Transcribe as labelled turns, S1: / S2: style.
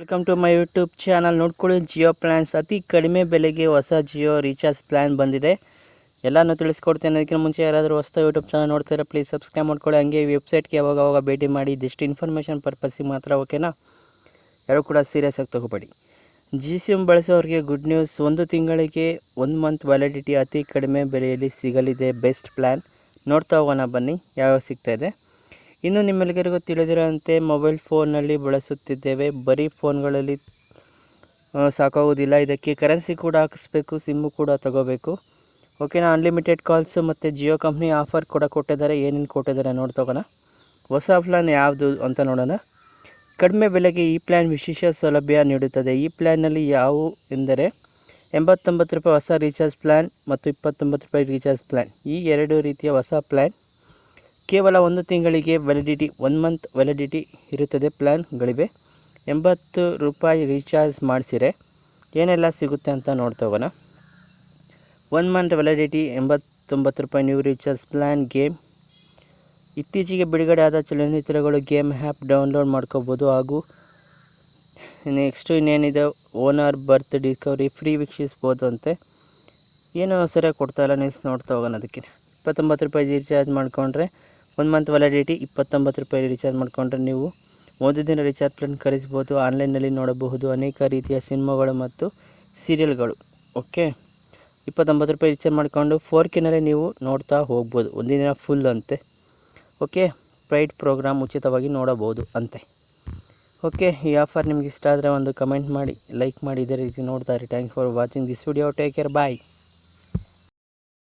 S1: Welcome to my YouTube channel ನೋಡ್ಕೊಳ್ಳಿ Jio plans ಅತಿ ಕಡಿಮೆ ಬೆಲೆಗೆ ಹೊಸ ಜಿಯೋ ರೀಚಾರ್ಜ್ ಪ್ಲ್ಯಾನ್ ಬಂದಿದೆ. ಎಲ್ಲನೂ ತಿಳಿಸ್ಕೊಡ್ತೇನೆ. ಅದಕ್ಕಿಂತ ಮುಂಚೆ ಯಾರಾದರೂ ಹೊಸ ಯೂಟ್ಯೂಬ್ ಚಾನಲ್ ನೋಡ್ತಾರೆ ಪ್ಲೀಸ್ ಸಬ್ಸ್ಕ್ರೈಬ್ ಮಾಡ್ಕೊಳ್ಳಿ. ಹಂಗೆ ವೆಬ್ಸೈಟ್ಗೆ ಯಾವಾಗ ಅವಾಗ ಭೇಟಿ ಮಾಡಿ ಇದಿಷ್ಟು ಇನ್ಫಾರ್ಮೇಷನ್ ಪರ್ಪಸ್ಸಿಗೆ ಮಾತ್ರ ಓಕೆನಾ ಯಾರು ಕೂಡ ಸೀರಿಯಸ್ ಆಗಿ ತಗೋಬೇಡಿ. ಜಿ ಸಿಮ್ ಬಳಸೋರಿಗೆ ಗುಡ್ ನ್ಯೂಸ್ ಒಂದು ತಿಂಗಳಿಗೆ ಒಂದು ಮಂತ್ ವ್ಯಾಲಿಡಿಟಿ ಅತಿ ಕಡಿಮೆ ಬೆಲೆಯಲ್ಲಿ ಸಿಗಲಿದೆ. ಬೆಸ್ಟ್ ಪ್ಲ್ಯಾನ್ ನೋಡ್ತಾ ಹೋಗೋಣ ಬನ್ನಿ. ಯಾವ್ಯಾವ ಸಿಗ್ತಾಯಿದೆ ಇನ್ನು ನಿಮ್ಮೆಲ್ಲರಿಗೂ ತಿಳಿದಿರೋಂತೆ ಮೊಬೈಲ್ ಫೋನಲ್ಲಿ ಬಳಸುತ್ತಿದ್ದೇವೆ. ಬರೀ ಫೋನ್ಗಳಲ್ಲಿ ಸಾಕಾಗುವುದಿಲ್ಲ. ಇದಕ್ಕೆ ಕರೆನ್ಸಿ ಕೂಡ ಹಾಕಿಸ್ಬೇಕು ಸಿಮ್ಮು ಕೂಡ ತಗೋಬೇಕು. ಓಕೆನಾ ಅನ್ಲಿಮಿಟೆಡ್ ಕಾಲ್ಸು ಮತ್ತು ಜಿಯೋ ಕಂಪ್ನಿ ಆಫರ್ ಕೂಡ ಕೊಟ್ಟಿದ್ದಾರೆ. ಏನೇನು ಕೊಟ್ಟಿದ್ದಾರೆ ನೋಡ್ತೋಗೋಣ ಹೊಸ ಪ್ಲ್ಯಾನ್ ಯಾವುದು ಅಂತ ನೋಡೋಣ. ಕಡಿಮೆ ಬೆಲೆಗೆ ಈ ಪ್ಲ್ಯಾನ್ ವಿಶೇಷ ಸೌಲಭ್ಯ ನೀಡುತ್ತದೆ. ಈ ಪ್ಲ್ಯಾನ್ನಲ್ಲಿ ಯಾವು ಎಂದರೆ, ಎಂಬತ್ತೊಂಬತ್ತು ರೂಪಾಯಿ ಹೊಸ ರೀಚಾರ್ಜ್ ಪ್ಲ್ಯಾನ್ ಮತ್ತು ಇಪ್ಪತ್ತೊಂಬತ್ತು ರೂಪಾಯಿ ರೀಚಾರ್ಜ್ ಪ್ಲ್ಯಾನ್ ಈ ಎರಡು ರೀತಿಯ ಹೊಸ ಪ್ಲ್ಯಾನ್ ಕೇವಲ ಒಂದು ತಿಂಗಳಿಗೆ ವ್ಯಾಲಿಡಿಟಿ ಒನ್ ಮಂತ್ ವ್ಯಾಲಿಡಿಟಿ ಇರುತ್ತದೆ ಪ್ಲ್ಯಾನ್ಗಳಿವೆ ಎಂಬತ್ತು ರೂಪಾಯಿ ರೀಚಾರ್ಜ್ ಮಾಡಿಸಿರೆ ಏನೆಲ್ಲ ಸಿಗುತ್ತೆ ಅಂತ ನೋಡ್ತೋಗೋಣ ಒನ್ ಮಂತ್ ವ್ಯಾಲಿಡಿಟಿ ಎಂಬತ್ತೊಂಬತ್ತು ರೂಪಾಯಿ ನ್ಯೂ ರೀಚಾರ್ಜ್ ಪ್ಲ್ಯಾನ್ ಗೇಮ್ ಇತ್ತೀಚೆಗೆ ಬಿಡುಗಡೆ ಆದ ಚಲನಚಿತ್ರಗಳು ಗೇಮ್ ಆ್ಯಪ್ ಡೌನ್ಲೋಡ್ ಮಾಡ್ಕೋಬೋದು ಹಾಗೂ ನೆಕ್ಸ್ಟು ಇನ್ನೇನಿದೆ ಓನರ್ ಬರ್ತ್ ಡಿಸ್ಕವರಿ ಫ್ರೀ ವೀಕ್ಷಿಸ್ಬೋದು ಅಂತೆ ಏನೋ ಸರಿಯಾಗಿ ಕೊಡ್ತಾಯಿಲ್ಲ ನೆಕ್ಸ್ಟ್ ನೋಡ್ತಾ ಹೋಗೋಣ ಅದಕ್ಕೆ. ಇಪ್ಪತ್ತೊಂಬತ್ತು ರೂಪಾಯಿ ರೀಚಾರ್ಜ್ ಮಾಡಿಕೊಂಡ್ರೆ ಒಂದು ಮಂತ್ ವ್ಯಾಲಿಡಿಟಿ ಇಪ್ಪತ್ತೊಂಬತ್ತು ರೂಪಾಯಿ ರೀಚಾರ್ಜ್ ಮಾಡಿಕೊಂಡ್ರೆ ನೀವು ಒಂದು ದಿನ ರಿಚಾರ್ಜ್ ಪ್ಲಾನ್ ಖರೀದಿಸ್ಬೋದು ಆನ್ಲೈನ್ನಲ್ಲಿ ನೋಡಬಹುದು ಅನೇಕ ರೀತಿಯ ಸಿನಿಮಾಗಳು ಮತ್ತು ಸೀರಿಯಲ್ಗಳು ಓಕೆ ಇಪ್ಪತ್ತೊಂಬತ್ತು ರೂಪಾಯಿ ರೀಚಾರ್ಜ್ ಮಾಡಿಕೊಂಡು ಫೋರ್ ಕೆನಲ್ಲೇ ನೀವು ನೋಡ್ತಾ ಹೋಗ್ಬೋದು. ಒಂದಿನ ಫುಲ್ ಅಂತೆ. ಓಕೆ ಪ್ರೈಡ್ ಪ್ರೋಗ್ರಾಮ್ ಉಚಿತವಾಗಿ ನೋಡಬಹುದು ಅಂತೆ. ಓಕೆ ಈ ಆಫರ್ ನಿಮ್ಗೆ ಇಷ್ಟ ಆದರೆ ಒಂದು ಕಮೆಂಟ್ ಮಾಡಿ ಲೈಕ್ ಮಾಡಿ, ಇದೇ ರೀತಿ ನೋಡ್ತಾ ಇರಿ. Thanks for watching this video take care bye